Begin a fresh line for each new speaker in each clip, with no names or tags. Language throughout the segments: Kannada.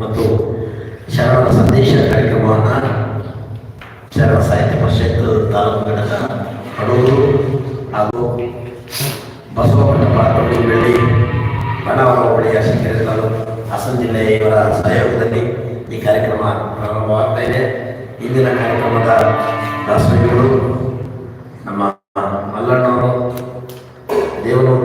ಮತ್ತು ಶರಣರ ಸಂದೇಶ ಕಾರ್ಯಕ್ರಮವನ್ನು ಶರಣ ಸಾಹಿತ್ಯ ಪರಿಷತ್ ತಾಲೂಕು ಘಟಕ ಕಡೂರು ಹಾಗೂ ಬಸವಪಟ್ಟ ಪಾರ್ಟಿ ಬೆಳ್ಳಿ ಬಡಾವರ ಹೋಬಳಿಯ ಶಿಕ್ಷಣ ಹಾಸನ ಜಿಲ್ಲೆಯವರ ಸಹಯೋಗದಲ್ಲಿ ಈ ಕಾರ್ಯಕ್ರಮ ಪ್ರಾರಂಭವಾಗ್ತಾ ಇದೆ. ಇಂದಿನ ಕಾರ್ಯಕ್ರಮದ ದಾಸೋಹಿಗಳು ನಮ್ಮ ಮಲ್ಲಣ್ಣವರು, ದೇವನೂರು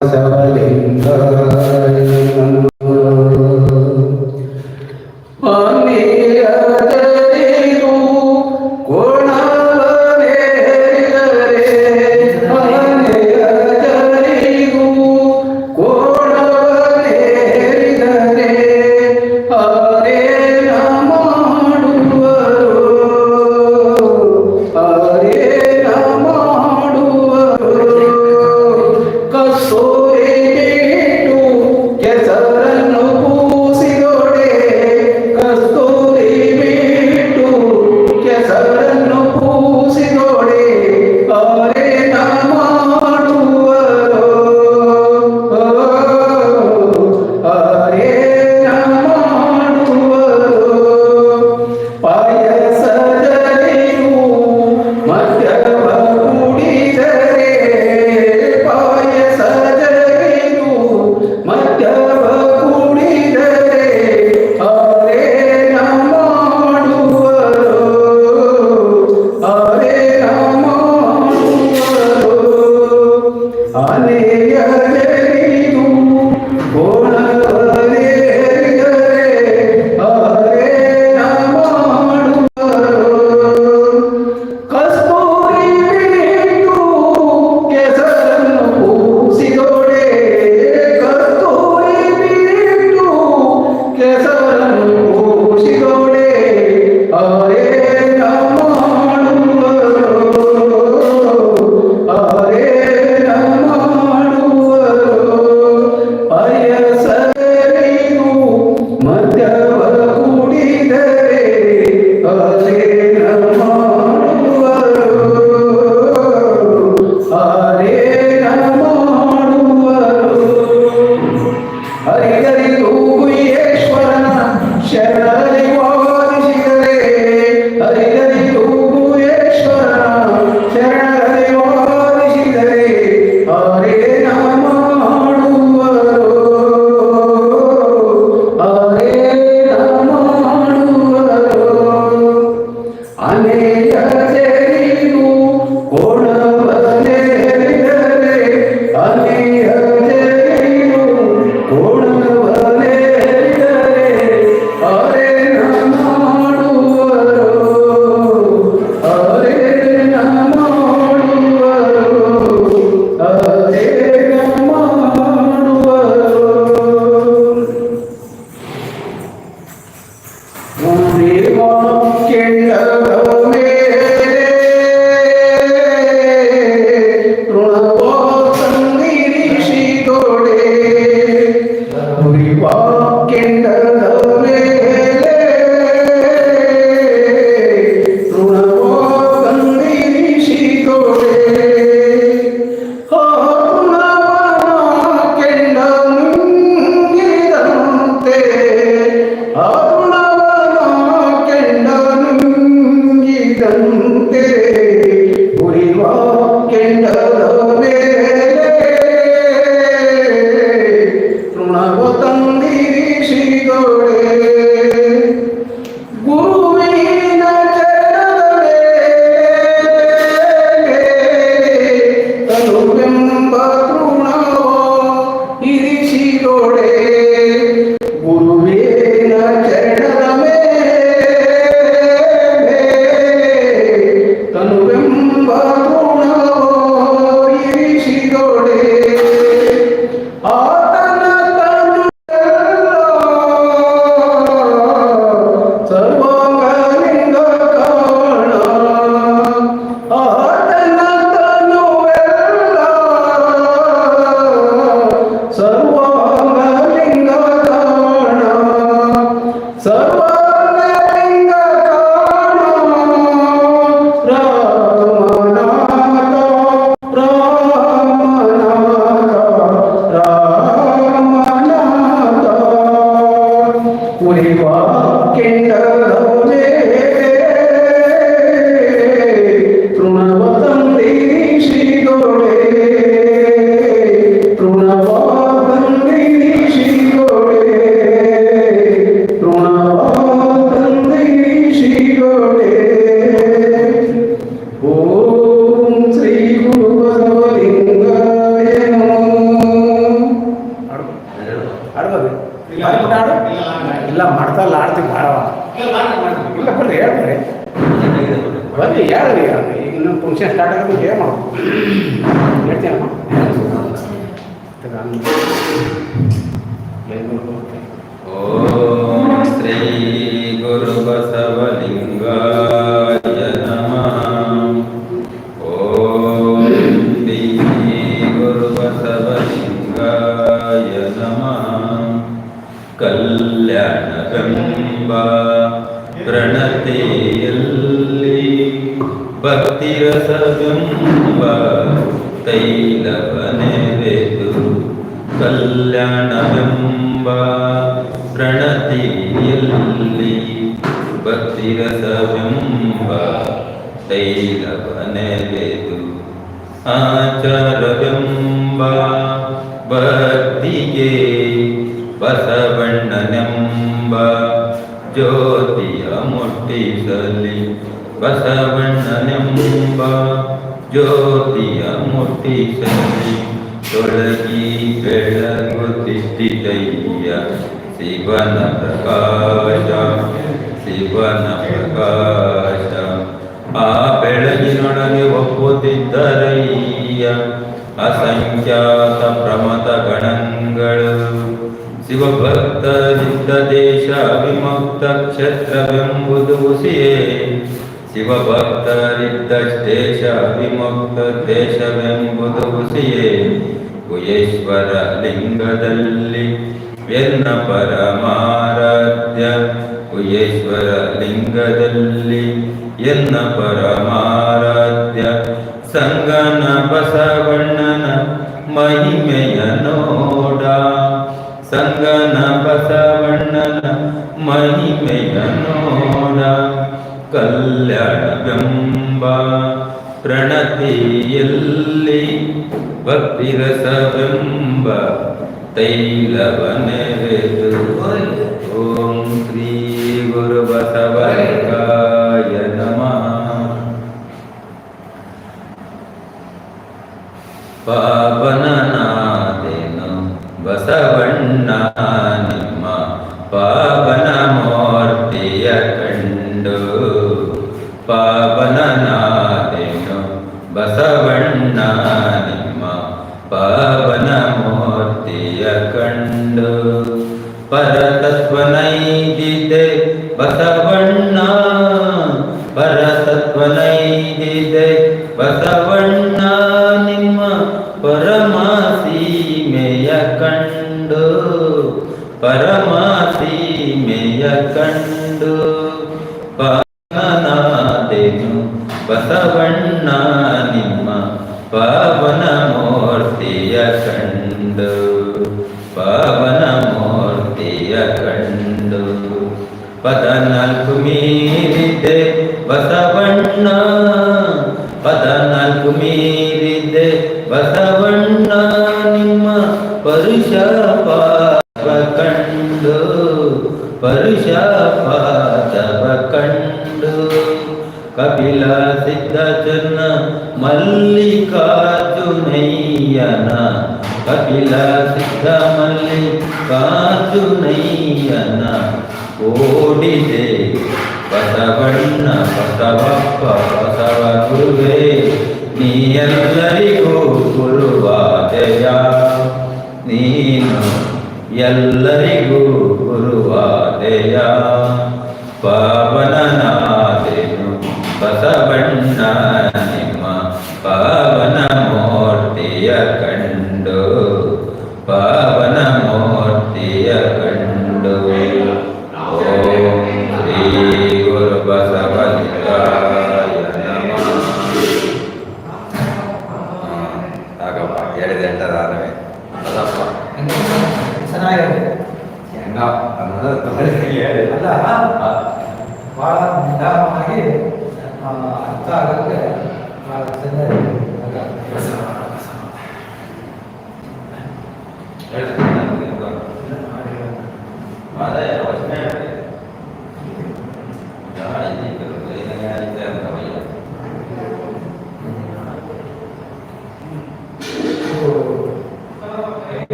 సవలింగా ಆಡ್ಬೋದು ಆಡು ಇಲ್ಲ. ಮಾಡ್ತಾ ಇಲ್ಲ ಆಡ್ತೀವಿ ಭಾಳ. ಇಲ್ಲ ಬರ್ರಿ ಹೇಳ್ರಿ. ಬರ್ರಿ ಹೇಳ್ರಿ ಈಗ ನಮ್ಮ ಫಂಕ್ಷನ್ ಸ್ಟಾರ್ಟ್ ಆಗೋದು ಏನು ಮಾಡ್ಬೋದು ಹೇಳ್ತೀನಮ್ಮ
ಓಂ ಶ್ರೀ ಗುರು ಬಸವಲಿಂಗಾಯ ನಮಃ. ಓಂ ಕಲ್ಯಾಣವೆಂಬ ಪ್ರಣತೆಯಲ್ಲಿ ಭಕ್ತಿರಸವೆಂಬ ತೈಲವನೆವೆದು ಕಲ್ಯಾಣವೆಂಬ ಪ್ರಣತಿಯಲ್ಲಿ ಭಕ್ತಿರಸವೆಂಬ ತೈಲವನೆವೆದು ಆಚಾರವೆಂಬ ಭಕ್ತಿಗೆ ಬಸವಣ್ಣನೆಂಬ ಜ್ಯೋತಿಯ ಮುಟ್ಟಿಸಲಿ ಬಸವಣ್ಣನೆಂಬ ಜ್ಯೋತಿಯ ಮುಟ್ಟಿಸಲಿ ತೊಳಗಿ ಬೆಳಗುತ್ತಿದ್ದಯ್ಯ ಶಿವನ ಪ್ರಕಾಶ ಶಿವನ ಪ್ರಕಾಶ. ಆ ಬೆಳಗಿನೊಡನೆ ಒಪ್ಪುತ್ತಿದ್ದರಯ್ಯ. ಅಸಂಖ್ಯಾತ ಪ್ರಮತ ಗಣಗಳು ಶಿವಭಕ್ತರಿದ್ದ ದೇಶ ವಿಮುಕ್ತ ಕ್ಷೇತ್ರವೆಂಬುದು ಹುಸಿಯೇ ಶಿವಭಕ್ತರಿದ್ದ ದೇಶ ವಿಮುಕ್ತ ದೇಶವೆಂಬುದು ಹುಸಿಯೇ ಕುಯೇಶ್ವರ ಲಿಂಗದಲ್ಲಿ ಎನ್ನ ಪರಮಾರಾಧ್ಯ. ಕುಯೇಶ್ವರ ಲಿಂಗದಲ್ಲಿ ಎನ್ನ ಪರಮಾರಾಧ್ಯ. ಸಂಗನ ಬಸವಣ್ಣನ ಮಹಿಮೆಯ ಮಹಿಮೆಯ ನೋಡ ಕಲ್ಯಾಣವೆಂಬ ಪ್ರಣತಿಯಲ್ಲಿ ಭಕ್ತಿರಸವೆಂಬ ತೈಲವನೆರೆದು ಓಂ ಪರತತ್ವನೈದಿದೆ. ಬಸವಣ್ಣ ಪರತತ್ವನೈದಿದೆ. ಬಸವಣ್ಣ, ನಿಮ್ಮ ಪರಮ ಸೀಮೆಯ ಕಂಡು. ಪರಮ ಸೀಮೆಯ ಕಂಡು. ಪಾವನಾದೆನು ಬಸವಣ್ಣ, ನಿಮ್ಮ ಪವನ ಮೂರ್ತಿಯ ಕಂಡು. ಪಾವನ ಪದ ನಾಲ್ಕು ಮೀರಿದೆ, ಬಸವಣ್ಣ. ಪದನಾಲ್ಕು ಮೀರಿದೆ, ಬಸವಣ್ಣ. ನಿಮ್ಮ ಪರುಷ ಪಾಪ ಕಂಡು, ಪರುಷ ಪಾದವ ಕಂಡು. ಕಪಿಲ ಸಿದ್ಧ ಚನ್ನ ಮಲ್ಲಿಕಾರ್ಜುನಯ್ಯನ. ಕಪಿಲ ಸಿದ್ಧ ಮಲ್ಲಿಕಾರ್ಜುನಯ್ಯನ. ಓಡಿದೆ ಬಸವಣ್ಣ ಬಸವಪ್ಪ ಬಸವ ಗುರುವೇ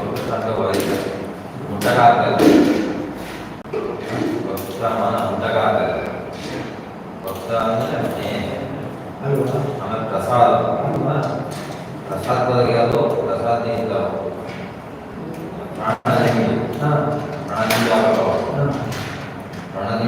కొరకు దాంట్లో వారి ఉండగాగలదు
భక్త
మన ఉండగాగలదు భక్త అంటే మన ప్రసాదం ప్రసాద్ కలిగాలో ప్రసాద్ దీంట్లో ప్రాణలింగి ప్రాణలింగి ప్రాణలింగి